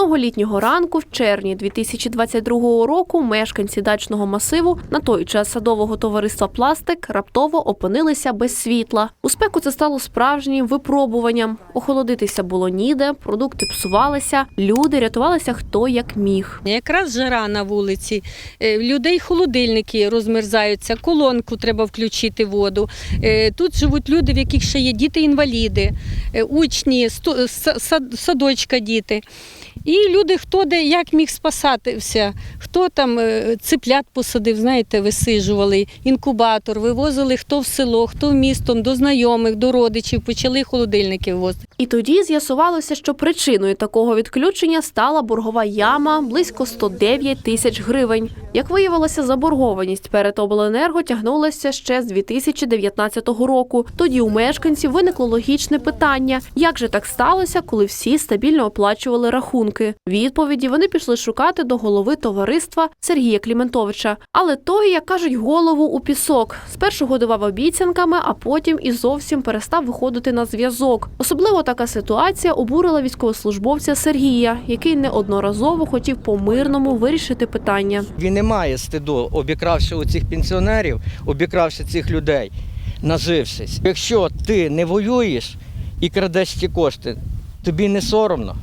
Одного літнього ранку, в червні 2022 року, мешканці дачного масиву, на той час садового товариства Пластик, раптово опинилися без світла. У спеку це стало справжнім випробуванням. Охолодитися було ніде, продукти псувалися, люди рятувалися хто як міг. Якраз жара на вулиці, е, людей холодильники розмерзаються, колонку треба включити воду. Е, Тут живуть люди, в яких ще є діти-інваліди, е, учні, садочка діти. І люди, хто де як міг спасатися, хто там е, циплят посадив, знаєте, висижували, інкубатор, вивозили хто в село, хто в місто, до знайомих, до родичів, почали холодильники вивозити. І тоді з'ясувалося, що причиною такого відключення стала боргова яма близько 109 тисяч гривень. Як виявилося, заборгованість перед обленерго тягнулася ще з 2019 року. Тоді у мешканців виникло логічне питання: як же так сталося, коли всі стабільно оплачували рахунки? Відповіді вони пішли шукати до голови товариства Сергія Кліментовича. Але той, як кажуть, голову у пісок. Спершу годував обіцянками, а потім і зовсім перестав виходити на зв'язок. Особливо така ситуація обурила військовослужбовця Сергія, який неодноразово хотів по-мирному вирішити питання. Він не має стиду, обікравши у цих пенсіонерів, обікравши цих людей, нажившись. Якщо ти не воюєш і крадеш ті кошти, тобі не соромно.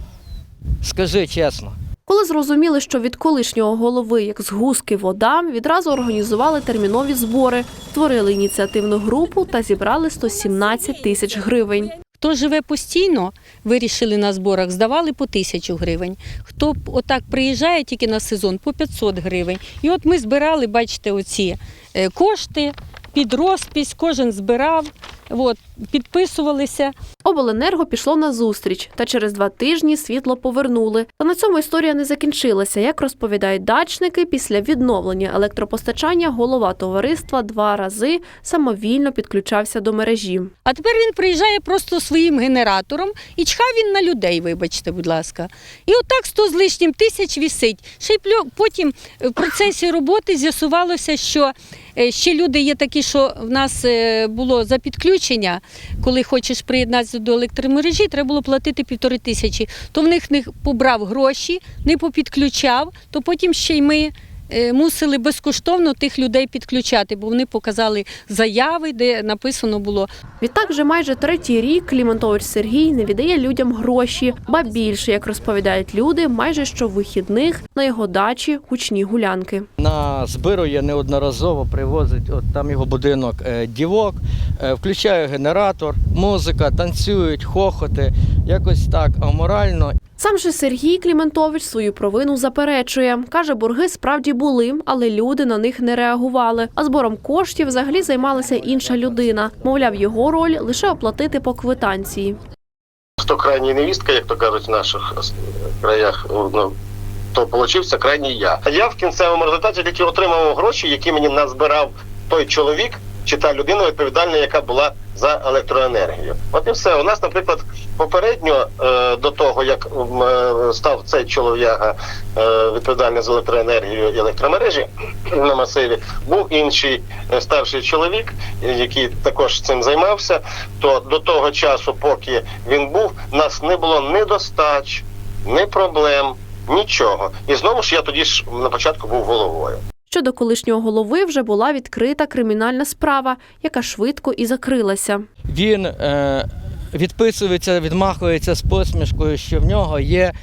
Скажи чесно. Коли зрозуміли, що від колишнього голови, як з гуски вода, відразу організували термінові збори, створили ініціативну групу та зібрали 117 тисяч гривень. Хто живе постійно, вирішили на зборах, здавали по тисячу гривень. Хто отак приїжджає тільки на сезон, по 500 гривень. І от ми збирали, бачите, оці е, кошти під розпись, кожен збирав, от, підписувалися. Обленерго пішло на зустріч, та через два тижні світло повернули. Та на цьому історія не закінчилася. Як розповідають дачники, після відновлення електропостачання голова товариства два рази самовільно підключався до мережі. А тепер він приїжджає просто своїм генератором і чхав він на людей, вибачте, будь ласка. І отак 100 з лишнім тисяч вісить. Ще й потім е, в процесі роботи з'ясувалося, що е, ще люди є такі, що в нас е, було за підключення, коли хочеш приєднатися до електромережі, треба було платити півтори тисячі. То в них не побрав гроші, не попідключав, то потім ще й ми. Е, Мусили безкоштовно тих людей підключати, бо вони показали заяви, де написано було Відтак, вже майже третій рік Кліментович Сергій не віддає людям гроші, ба більше, як розповідають люди, майже щовихідних на його дачі гучні гулянки. На збирує неодноразово привозить, от там його будинок е, дівок, е, включає генератор, музика, танцюють, хохоти, якось так аморально. Сам же Сергій Кліментович свою провину заперечує. Каже, борги справді були, але люди на них не реагували. А збором коштів взагалі займалася інша людина. Мовляв, його роль лише оплатити по квитанції. хто крайній невістка, як то кажуть в наших е, краях, ну, то получився крайній я. А я в кінцевому результаті тільки отримав гроші, які мені назбирав той чоловік чи та людина відповідальна, яка була за електроенергію. От і все. У нас, наприклад, попередньо е, до того, як е, став цей чолов'яга е, відповідальний за електроенергію і електромережі на масиві, був інший е, старший чоловік, який також цим займався. То до того часу, поки він був, нас не було ні достач, ні проблем, нічого. І знову ж я тоді ж на початку був головою. Щодо колишнього голови вже була відкрита кримінальна справа, яка швидко і закрилася. Він е, відписується, відмахується з посмішкою, що в нього є,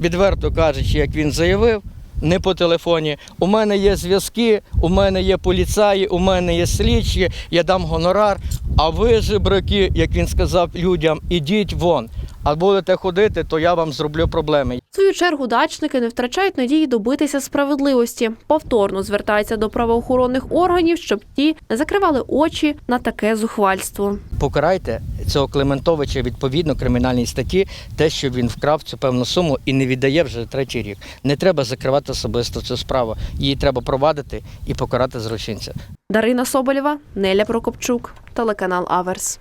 відверто кажучи, як він заявив, не по телефоні. У мене є зв'язки, у мене є поліцаї, у мене є слідчі, я дам гонорар. А ви, жебраки, як він сказав людям, ідіть вон. А будете ходити, то я вам зроблю проблеми. В свою чергу дачники не втрачають надії добитися справедливості. Повторно звертаються до правоохоронних органів, щоб ті не закривали очі на таке зухвальство. Покарайте цього Клементовича відповідно кримінальній статті, те, що він вкрав цю певну суму і не віддає вже третій рік. Не треба закривати особисто цю справу. Її треба провадити і покарати злочинця. Дарина Соболєва, Неля Прокопчук, телеканал Аверс.